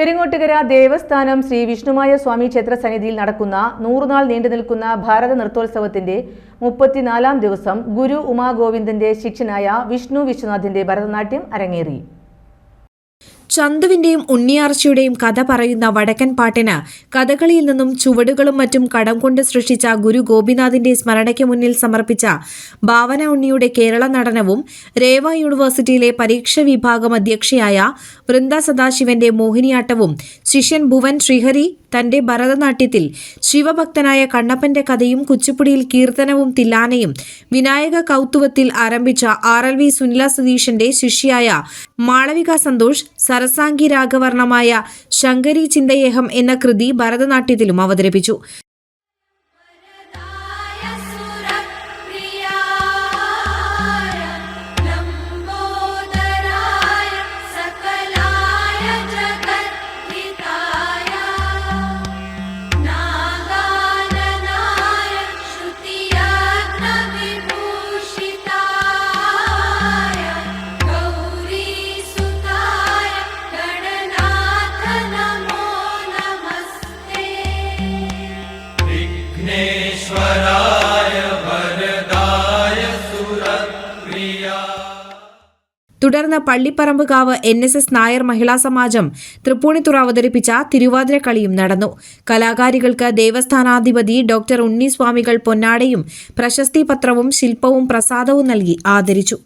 പെരിങ്ങോട്ടുകര ദേവസ്ഥാനം ശ്രീ വിഷ്ണുമായ സ്വാമി ക്ഷേത്ര സന്നിധിയിൽ നടക്കുന്ന നൂറുനാൾ നീണ്ടു നിൽക്കുന്ന ഭാരത നൃത്തോത്സവത്തിന്റെ മുപ്പത്തിനാലാം ദിവസം ഗുരു ഉമാഗോവിന്ദന്റെ ശിഷ്യനായ വിഷ്ണു വിശ്വനാഥിന്റെ ഭരതനാട്യം അരങ്ങേറി. ചന്തുവിന്റെയും ഉണ്ണിയാർച്ചയുടെയും കഥ പറയുന്ന വടക്കൻ പാട്ടിന് കഥകളിയിൽ നിന്നും ചുവടുകളും മറ്റും കടം കൊണ്ട് സൃഷ്ടിച്ച ഗുരു ഗോപിനാഥിന്റെ സ്മരണയ്ക്ക് മുന്നിൽ സമർപ്പിച്ച ഭാവന ഉണ്ണിയുടെ കേരള നടനവും രേവ യൂണിവേഴ്സിറ്റിയിലെ പരീക്ഷ വിഭാഗം അധ്യക്ഷയായ വൃന്ദ സദാശിവന്റെ മോഹിനിയാട്ടവും ശിഷ്യൻ ഭുവൻ ശ്രീഹരി തന്റെ ഭരതനാട്യത്തിൽ ശിവഭക്തനായ കണ്ണപ്പന്റെ കഥയും കുച്ചിപ്പുടിയിൽ കീർത്തനവും തില്ലാനയും വിനായക കൗത്തുവത്തിൽ ആരംഭിച്ച ആർ എൽ വി സുനില സതീഷിന്റെ ശിഷ്യായ മാളവിക സന്തോഷ് സരസാംഗി രാഗവർണമായ ശങ്കരി ചിന്തയേഹം എന്ന കൃതി ഭരതനാട്യത്തിലും അവതരിപ്പിച്ചു. തുടർന്ന് Pallipparambukavu N S S Nair Mahila Samajam Tripunithura അവതരിപ്പിച്ച തിരുവാതിരക്കളിയും നടന്നു. കലാകാരികൾക്ക് ദേവസ്ഥാനാധിപതി ഡോക്ടർ ഉണ്ണിസ്വാമികൾ പൊന്നാടയും പ്രശസ്തി പത്രവും ശില്പവും പ്രസാദവും നൽകി ആദരിച്ചു.